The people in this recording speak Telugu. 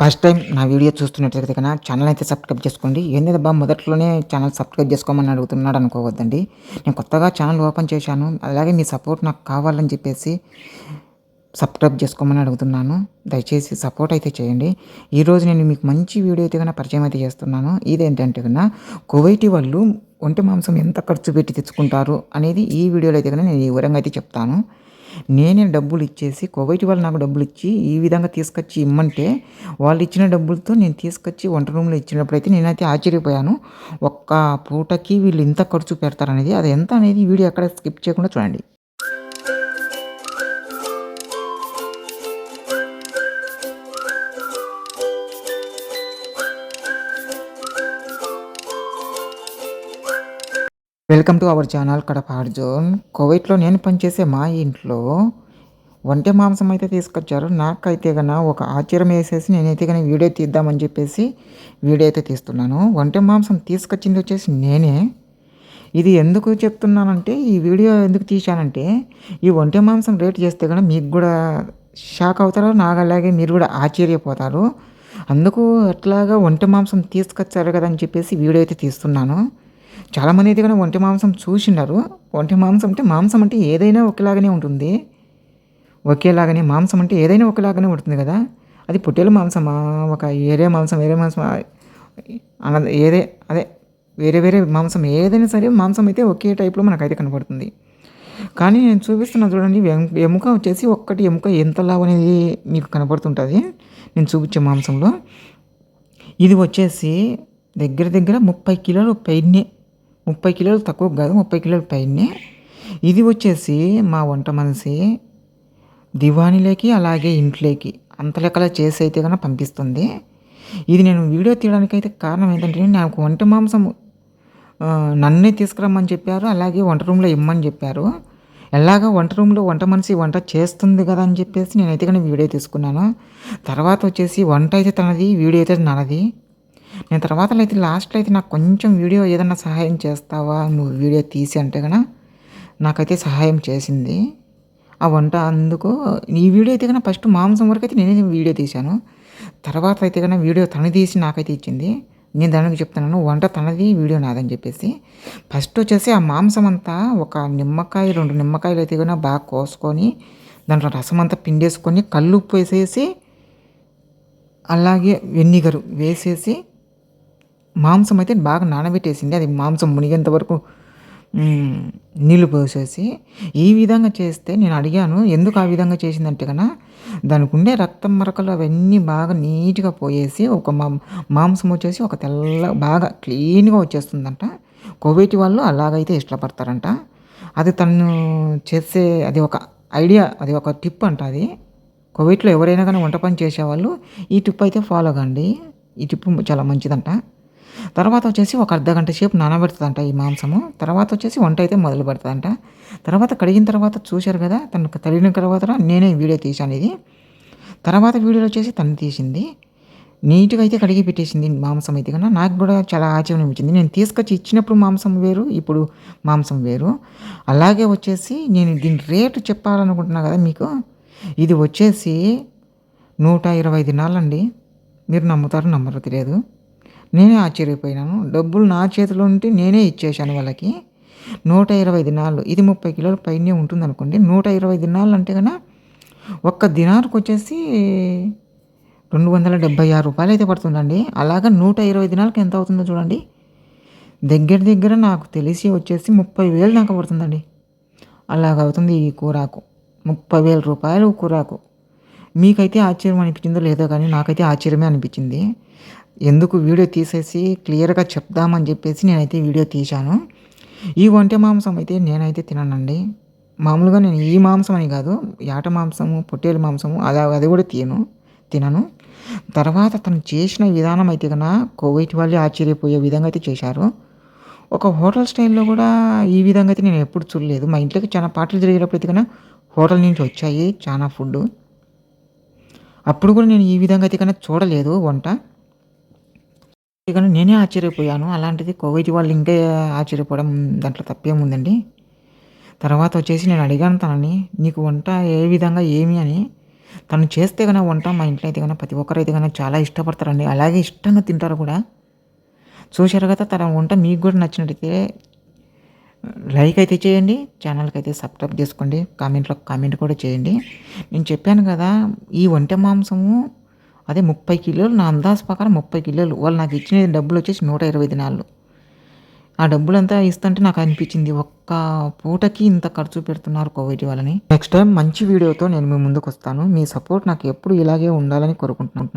ఫస్ట్ టైం నా వీడియో చూస్తున్నట్లయితే కన్నా ఛానల్ అయితే సబ్స్క్రైబ్ చేసుకోండి. ఏంటంటే బా మొదట్లోనే ఛానల్ సబ్స్క్రైబ్ చేసుకోమని అడుగుతున్నాడు అనుకోవద్దండి. నేను కొత్తగా ఛానల్ ఓపెన్ చేశాను. అలాగే మీ సపోర్ట్ నాకు కావాలని చెప్పేసి సబ్స్క్రైబ్ చేసుకోమని అడుగుతున్నాను. దయచేసి సపోర్ట్ అయితే చేయండి. ఈరోజు నేను మీకు మంచి వీడియో అయితే కన్నా పరిచయం అయితే చేస్తున్నాను. ఇదేంటంటే కన్నా కువైటీ వాళ్ళు ఒంటి మాంసం ఎంత ఖర్చు పెట్టి తెచ్చుకుంటారు అనేది ఈ వీడియోలో అయితే కన్నా నేను వివరంగా అయితే చెప్తాను. నేనే డబ్బులు ఇచ్చేసి కువైట్ వాళ్ళు నాకు డబ్బులు ఇచ్చి ఈ విధంగా తీసుకొచ్చి ఇమ్మంటే వాళ్ళు ఇచ్చిన డబ్బులతో నేను తీసుకొచ్చి వంట రూమ్లో ఇచ్చినప్పుడైతే నేనైతే ఆశ్చర్యపోయాను. ఒక్క పూటకి వీళ్ళు ఇంత ఖర్చు పెడతారనేది. అది ఎంత అనేది వీడియో ఎక్కడ స్కిప్ చేయకుండా చూడండి. Welcome to our channel Kadapa zone కోవిడ్లో నేను పనిచేసే మా ఇంట్లో వంట మాంసం అయితే తీసుకొచ్చారు. నాకైతే కన్నా ఒక ఆశ్చర్యం వేసేసి నేనైతే కానీ వీడియో తీద్దామని చెప్పేసి వీడియో అయితే తీస్తున్నాను. వంట మాంసం తీసుకొచ్చింది వచ్చేసి నేనే. ఇది ఎందుకు చెప్తున్నానంటే ఈ వీడియో ఎందుకు తీశానంటే ఈ వంట మాంసం రేట్ చేస్తే కనుక మీకు కూడా షాక్ అవుతారు నాకు అలాగే మీరు కూడా ఆశ్చర్యపోతారు. అందుకు ఎట్లాగా వంట మాంసం తీసుకొచ్చారు కదా అని చెప్పేసి వీడియో అయితే తీస్తున్నాను. చాలామంది అయితే కానీ ఒంటి మాంసం చూసినారు ఒంటి మాంసం అంటే మాంసం అంటే ఏదైనా ఒకేలాగానే ఉంటుంది. ఒకేలాగానే మాంసం అంటే ఏదైనా ఒకేలాగానే ఉంటుంది కదా. అది పొట్టేలు మాంసమా? ఒక ఏరే మాంసం వేరే మాంసం అన్నది ఏదే అదే వేరే వేరే మాంసం ఏదైనా సరే మాంసం అయితే ఒకే టైప్లో మనకైతే కనపడుతుంది. కానీ నేను చూపిస్తున్నా చూడండి ఎముక వచ్చేసి ఒక్కటి ఎముక ఎంత లావు అనేది మీకు కనపడుతుంటుంది. నేను చూపించే మాంసంలో. ఇది వచ్చేసి దగ్గర దగ్గర ముప్పై కిలోలు పైనే ముప్పై కిలోలు తక్కువ కాదు ముప్పై కిలోలు పైనే. ఇది వచ్చేసి మా వంట మనిషి దివాణిలోకి అలాగే ఇంట్లోకి. అంత లెక్కలా చేసి అయితే కన్నా పంపిస్తుంది. ఇది నేను వీడియో తీయడానికి అయితే కారణం ఏంటంటే నాకు వంట మాంసం నన్నే తీసుకురమ్మని చెప్పారు అలాగే వంట రూమ్లో ఇమ్మని చెప్పారు. ఎలాగ వంట రూమ్లో వంట మనిషి వంట చేస్తుంది కదా అని చెప్పేసి నేనైతే కానీ వీడియో తీసుకున్నాను. తర్వాత వచ్చేసి వంట అయితే తనది వీడియో అయితే నాది. నేను తర్వాత అయితే లాస్ట్లో అయితే నాకు కొంచెం వీడియో ఏదన్నా సహాయం చేస్తావా? నువ్వు వీడియో తీసి అంటే కనుక నాకైతే సహాయం చేసింది. ఆ వంట అందుకు ఈ వీడియో అయితే కన్నా ఫస్ట్ మాంసం వరకు అయితే నేనే వీడియో తీశాను. తర్వాత అయితే కన్నా వీడియో తను తీసి నాకైతే ఇచ్చింది. నేను దానికి చెప్తున్నాను వంట తనది వీడియో నాదని చెప్పేసి. ఫస్ట్ వచ్చేసి ఆ మాంసం అంతా ఒక నిమ్మకాయ రెండు నిమ్మకాయలు అయితే కన్నా బాగా కోసుకొని దాంట్లో రసం అంతా పిండేసుకొని కళ్ళు ఉప్పు వేసేసి అలాగే వెన్నిగరు వేసేసి మాంసం అయితే బాగా నానబెట్టేసింది. అది మాంసం మునిగేంత వరకు నీళ్ళు పోసేసి ఈ విధంగా చేస్తే నేను అడిగాను ఎందుకు ఆ విధంగా చేసిందంటే కన్నా దానికి ఉండే రక్తం మరకలు అవన్నీ బాగా నీట్గా పోయేసి ఒక మాంసం వచ్చేసి ఒక తెల్ల బాగా క్లీన్గా వచ్చేస్తుందంట. కోవేటి వాళ్ళు అలాగైతే ఇష్టపడతారంట. అది తను చేసే అది ఒక ఐడియా అది ఒక టిప్ అంట అది. కోవిట్లో ఎవరైనా కానీ వంట పని చేసేవాళ్ళు ఈ టిప్ అయితే ఫాలో కండి. ఈ టిప్ చాలా మంచిదంట. తర్వాత వచ్చేసి ఒక అర్ధ గంట సేపు నానబెడుతుందంట ఈ మాంసము. తర్వాత వచ్చేసి వంట అయితే మొదలు పెడుతుందంట. తర్వాత కడిగిన తర్వాత చూశారు కదా తనకు తడిగిన తర్వాత నేనే వీడియో తీశాను ఇది. తర్వాత వీడియోలో వచ్చేసి తను తీసింది. నీట్గా అయితే కడిగి పెట్టేసింది మాంసం అయితే కన్నా. నాకు కూడా చాలా ఆశ్చర్యం అనిపించింది. నేను తీసుకొచ్చి ఇచ్చినప్పుడు మాంసం వేరు ఇప్పుడు మాంసం వేరు. అలాగే వచ్చేసి నేను దీని రేటు చెప్పాలనుకుంటున్నా కదా మీకు. ఇది వచ్చేసి నూట ఇరవై దినాలండి మీరు నమ్ముతారు నమ్మరు తెలియదు. నేనే ఆశ్చర్యపోయినాను. డబ్బులు నా చేతిలో ఉంటే నేనే ఇచ్చేశాను వాళ్ళకి. నూట ఇరవై దినాలు. ఇది ముప్పై కిలోల పైనే ఉంటుంది అనుకోండి నూట ఇరవై దినాలు అంటే కన్నా ఒక్క దినానికి వచ్చేసి రెండు వందల డెబ్బై ఆరు రూపాయలు అయితే పడుతుందండి. అలాగా నూట ఇరవై దినాలకు ఎంత అవుతుందో చూడండి. దగ్గర దగ్గర నాకు తెలిసి వచ్చేసి ముప్పై వేలు దాకా పడుతుందండి. అలాగ అవుతుంది ఈ కూరాకు. ముప్పై వేల రూపాయలు కూరాకు. మీకైతే ఆశ్చర్యం అనిపించిందో లేదో కానీ నాకైతే ఆశ్చర్యమే అనిపించింది. ఎందుకు వీడియో తీసేసి క్లియర్గా చెప్దామని చెప్పేసి నేనైతే వీడియో తీశాను. ఈ వంట మాంసం అయితే నేనైతే తిననండి. మామూలుగా నేను ఈ మాంసం అని కాదు యాట మాంసము పొట్టేలు మాంసము అది అది కూడా తిను తినను. తర్వాత తను చేసిన విధానం అయితే కన్నా కోవిడ్ వాళ్ళు ఆశ్చర్యపోయే విధంగా అయితే చేశారు. ఒక హోటల్ స్టైల్లో కూడా ఈ విధంగా అయితే నేను ఎప్పుడు చూడలేదు. మా ఇంట్లోకి చాలా పాటలు జరిగేటప్పుడు అయితే కన్నా హోటల్ నుంచి వచ్చాయి చాలా ఫుడ్ అప్పుడు కూడా నేను ఈ విధంగా అయితే కన్నా చూడలేదు వంట ఇక నేనే ఆశ్చర్యపోయాను. అలాంటిది కోవిడ్ వాళ్ళు ఇంకా ఆశ్చర్యపోవడం దాంట్లో తప్పేముందండి తర్వాత వచ్చేసి నేను అడిగాను తనని నీకు వంట ఏ విధంగా ఏమి? అని. తను చేస్తే కనుక వంట మా ఇంట్లో అయితే కనుక ప్రతి ఒక్కరు అయితే కనుక చాలా ఇష్టపడతారండి. అలాగే ఇష్టంగా తింటారు కూడా. చూశారు కదా తన వంట మీకు కూడా నచ్చినట్టయితే లైక్ అయితే చేయండి ఛానల్కి అయితే సబ్స్క్రైబ్ చేసుకోండి కామెంట్లో కామెంట్ కూడా చేయండి. నేను చెప్పాను కదా ఈ వంట మాంసము అదే ముప్పై కిలోలు నా అందాజు ప్రకారం ముప్పై కిలోలు. వాళ్ళు నాకు ఇచ్చిన డబ్బులు వచ్చేసి నూట ఇరవై దినాలు ఆ డబ్బులంతా ఇస్తుంటే నాకు అనిపించింది ఒక్క పూటకి ఇంత ఖర్చు పెడుతున్నారు కోవిడ్ వాళ్ళని. నెక్స్ట్ టైం మంచి వీడియోతో నేను మీ ముందుకు వస్తాను మీ సపోర్ట్ నాకు ఎప్పుడు ఇలాగే ఉండాలని కోరుకుంటున్నాను.